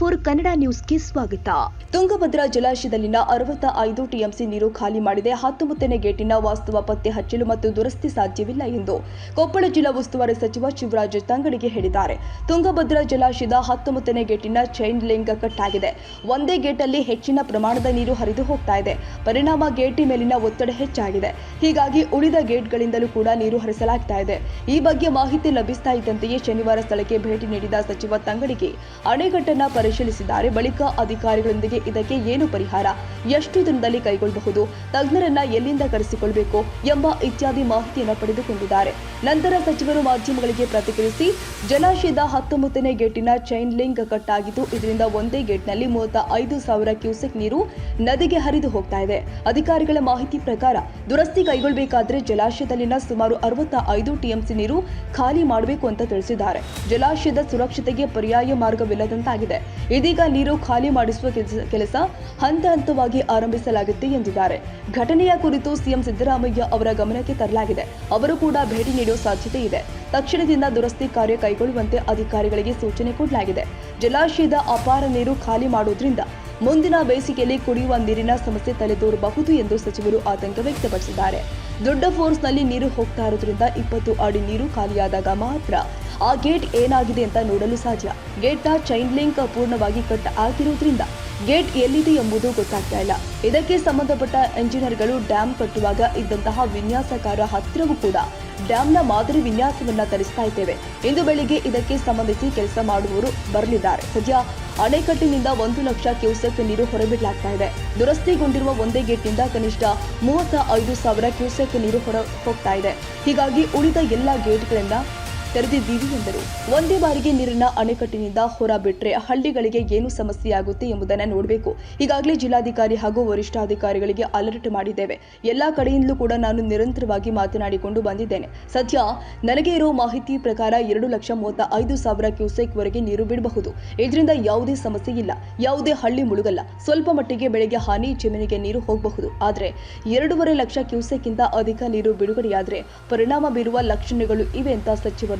Four Kannada ನ್ಯೂಸ್ಗೆ ಸ್ವಾಗತ. ತುಂಗಭದ್ರಾ ಜಲಾಶಯದಲ್ಲಿನ ಅರವತ್ತ ಐದು ಟಿಎಂಸಿ ನೀರು ಖಾಲಿ ಮಾಡಿದೆ. ಹತ್ತೊಂಬತ್ತನೇ ಗೇಟಿನ ವಾಸ್ತವ ಪತ್ತೆ ಹಚ್ಚಲು ಮತ್ತು ದುರಸ್ತಿ ಸಾಧ್ಯವಿಲ್ಲ ಎಂದು ಕೊಪ್ಪಳ ಜಿಲ್ಲಾ ಉಸ್ತುವಾರಿ ಸಚಿವ ಶಿವರಾಜ ತಂಗಡಿಗೆ ಹೇಳಿದ್ದಾರೆ. ತುಂಗಭದ್ರಾ ಜಲಾಶಯದ ಹತ್ತೊಂಬತ್ತನೇ ಗೇಟಿನ ಚೈನ್ ಲಿಂಗ್ ಕಟ್ ಆಗಿದೆ ಒಂದೇ ಗೇಟಲ್ಲಿ ಹೆಚ್ಚಿನ ಪ್ರಮಾಣದ ನೀರು ಹರಿದು ಹೋಗ್ತಾ ಇದೆ. ಪರಿಣಾಮ ಗೇಟಿ ಮೇಲಿನ ಒತ್ತಡ ಹೆಚ್ಚಾಗಿದೆ. ಹೀಗಾಗಿ ಉಳಿದ ಗೇಟ್ಗಳಿಂದಲೂ ಕೂಡ ನೀರು ಹರಿಸಲಾಗ್ತಾ ಇದೆ. ಈ ಬಗ್ಗೆ ಮಾಹಿತಿ ಲಭಿಸ್ತಾ ಇದ್ದಂತೆಯೇ ಶನಿವಾರ ಸ್ಥಳಕ್ಕೆ ಭೇಟಿ ನೀಡಿದ ಸಚಿವ ತಂಗಡಿಗೆ ಅಣೆಕಟ್ಟನ್ನ ಪರಿಶೀಲಿಸಿದ್ದಾರೆ. ಬಳಿಕ ಅಧಿಕಾರಿಗಳೊಂದಿಗೆ ಇದಕ್ಕೆ ಏನು ಪರಿಹಾರ? ಎಷ್ಟು ದಿನದಲ್ಲಿ ಕೈಗೊಳ್ಳಬಹುದು? ತಜ್ಞರನ್ನ ಎಲ್ಲಿಂದ ಕರೆಸಿಕೊಳ್ಳಬೇಕು ಎಂಬ ಇತ್ಯಾದಿ ಮಾಹಿತಿಯನ್ನು ಪಡೆದುಕೊಂಡಿದ್ದಾರೆ. ನಂತರ ಸಚಿವರು ಮಾಧ್ಯಮಗಳಿಗೆ ಪ್ರತಿಕ್ರಿಯಿಸಿ, ಜಲಾಶಯದ ಹತ್ತೊಂಬತ್ತನೇ ಗೇಟಿನ ಚೈನ್ ಲಿಂಕ್ ಕಟ್ ಆಗಿದ್ದು ಇದರಿಂದ ಒಂದೇ ಗೇಟ್ನಲ್ಲಿ ಮೂವತ್ತ ಐದು ಸಾವಿರ ಕ್ಯೂಸೆಕ್ ನೀರು ನದಿಗೆ ಹರಿದು ಹೋಗ್ತಾ ಇದೆ. ಅಧಿಕಾರಿಗಳ ಮಾಹಿತಿ ಪ್ರಕಾರ, ದುರಸ್ತಿ ಕೈಗೊಳ್ಳಬೇಕಾದ್ರೆ ಜಲಾಶಯದಲ್ಲಿನ ಸುಮಾರು ಅರವತ್ತ ಐದು ಟಿಎಂಸಿ ನೀರು ಖಾಲಿ ಮಾಡಬೇಕು ಅಂತ ತಿಳಿಸಿದ್ದಾರೆ. ಜಲಾಶಯದ ಸುರಕ್ಷತೆಗೆ ಪರ್ಯಾಯ ಮಾರ್ಗವಿಲ್ಲದಂತಾಗಿದೆ. ಇದೀಗ ನೀರು ಖಾಲಿ ಮಾಡಿಸುವ ಕೆಲ್ಸ- ಹಂತ ಹಂತವಾಗಿ ಆರಂಭಿಸಲಾಗುತ್ತೆ ಎಂದಿದ್ದಾರೆ. ಘಟನೆಯ ಕುರಿತು ಸಿಎಂ ಸಿದ್ದರಾಮಯ್ಯ ಅವರ ಗಮನಕ್ಕೆ ತರಲಾಗಿದೆ. ಅವರು ಕೂಡ ಭೇಟಿ ನೀಡುವ ಸಾಧ್ಯತೆ ಇದೆ. ತಕ್ಷಣದಿಂದ ದುರಸ್ತಿ ಕಾರ್ಯ ಕೈಗೊಳ್ಳುವಂತೆ ಅಧಿಕಾರಿಗಳಿಗೆ ಸೂಚನೆ ಕೊಡಲಾಗಿದೆ. ಜಲಾಶಯದ ಅಪಾರ ನೀರು ಖಾಲಿ ಮಾಡುವುದರಿಂದ ಮುಂದಿನ ಬೇಸಿಗೆಯಲ್ಲಿ ಕುಡಿಯುವ ನೀರಿನ ಸಮಸ್ಯೆ ತಲೆದೋರಬಹುದು ಎಂದು ಸಚಿವರು ಆತಂಕ ವ್ಯಕ್ತಪಡಿಸಿದ್ದಾರೆ. ದೊಡ್ಡ ಫೋರ್ಸ್ನಲ್ಲಿ ನೀರು ಹೋಗ್ತಾ ಇರೋದ್ರಿಂದ ಇಪ್ಪತ್ತು ಅಡಿ ನೀರು ಖಾಲಿಯಾದಾಗ ಮಾತ್ರ ಆ ಗೇಟ್ ಏನಾಗಿದೆ ಅಂತ ನೋಡಲು ಸಾಧ್ಯ. ಗೇಟ್ನ ಚೈನ್ ಲಿಂಕ್ ಪೂರ್ಣವಾಗಿ ಕಟ್ ಆಗಿರೋದ್ರಿಂದ ಗೇಟ್ ಎಲ್ಲಿದೆ ಎಂಬುದು ಗೊತ್ತಾಗ್ತಾ ಇಲ್ಲ. ಇದಕ್ಕೆ ಸಂಬಂಧಪಟ್ಟ ಎಂಜಿನಿಯರ್ಗಳು ಡ್ಯಾಂ ಕಟ್ಟುವಾಗ ಇದ್ದಂತಹ ವಿನ್ಯಾಸಕಾರ ಹತ್ತಿರವೂ ಕೂಡ ಡ್ಯಾಂನ ಮಾದರಿ ವಿನ್ಯಾಸವನ್ನ ತರಿಸ್ತಾ ಇದ್ದೇವೆ. ಇಂದು ಬೆಳಿಗ್ಗೆ ಇದಕ್ಕೆ ಸಂಬಂಧಿಸಿ ಕೆಲಸ ಮಾಡುವವರು ಬರಲಿದ್ದಾರೆ. ಸದ್ಯ ಅಣೆಕಟ್ಟಿನಿಂದ ಒಂದು ಲಕ್ಷ ಕ್ಯೂಸೆಕ್ ನೀರು ಹೊರಬಿಡಲಾಗ್ತಾ ಇದೆ. ದುರಸ್ತಿಗೊಂಡಿರುವ ಒಂದೇ ಗೇಟ್ನಿಂದ ಕನಿಷ್ಠ ಮೂವತ್ತ ಐದು ಸಾವಿರ ಕ್ಯೂಸೆಕ್ ನೀರು ಹೊರ ಹೋಗ್ತಾ ಇದೆ. ಹೀಗಾಗಿ ಉಳಿದ ಎಲ್ಲ ಗೇಟ್ಗಳನ್ನ ತೆರೆದಿದ್ದೀವಿ ಎಂದರು. ಒಂದೇ ಬಾರಿಗೆ ನೀರಿನ ಅಣೆಕಟ್ಟಿನಿಂದ ಹೊರ ಬಿಟ್ಟರೆ ಹಳ್ಳಿಗಳಿಗೆ ಏನು ಸಮಸ್ಯೆಯಾಗುತ್ತೆ ಎಂಬುದನ್ನು ನೋಡಬೇಕು. ಈಗಾಗಲೇ ಜಿಲ್ಲಾಧಿಕಾರಿ ಹಾಗೂ ವರಿಷ್ಠಾಧಿಕಾರಿಗಳಿಗೆ ಅಲರ್ಟ್ ಮಾಡಿದ್ದೇವೆ. ಎಲ್ಲಾ ಕಡೆಯಿಂದಲೂ ಕೂಡ ನಾನು ನಿರಂತರವಾಗಿ ಮಾತನಾಡಿಕೊಂಡು ಬಂದಿದ್ದೇನೆ. ಸದ್ಯ ನನಗೆ ಇರೋ ಮಾಹಿತಿ ಪ್ರಕಾರ ಎರಡು ಲಕ್ಷ ಮೂವತ್ತ ಐದು ಸಾವಿರ ಕ್ಯೂಸೆಕ್ ವರೆಗೆ ನೀರು ಬಿಡಬಹುದು. ಇದರಿಂದ ಯಾವುದೇ ಸಮಸ್ಯೆ ಇಲ್ಲ. ಯಾವುದೇ ಹಳ್ಳಿ ಮುಳುಗಲ್ಲ. ಸ್ವಲ್ಪ ಮಟ್ಟಿಗೆ ಬೆಳೆಗೆ ಹಾನಿ, ಜಮೀನಿಗೆ ನೀರು ಹೋಗಬಹುದು. ಆದರೆ ಎರಡೂವರೆ ಲಕ್ಷ ಕ್ಯೂಸೆಕ್ಗಿಂತ ಅಧಿಕ ನೀರು ಬಿಡುಗಡೆಯಾದರೆ ಪರಿಣಾಮ ಬೀರುವ ಲಕ್ಷಣಗಳು ಇವೆ ಅಂತ ಸಚಿವರು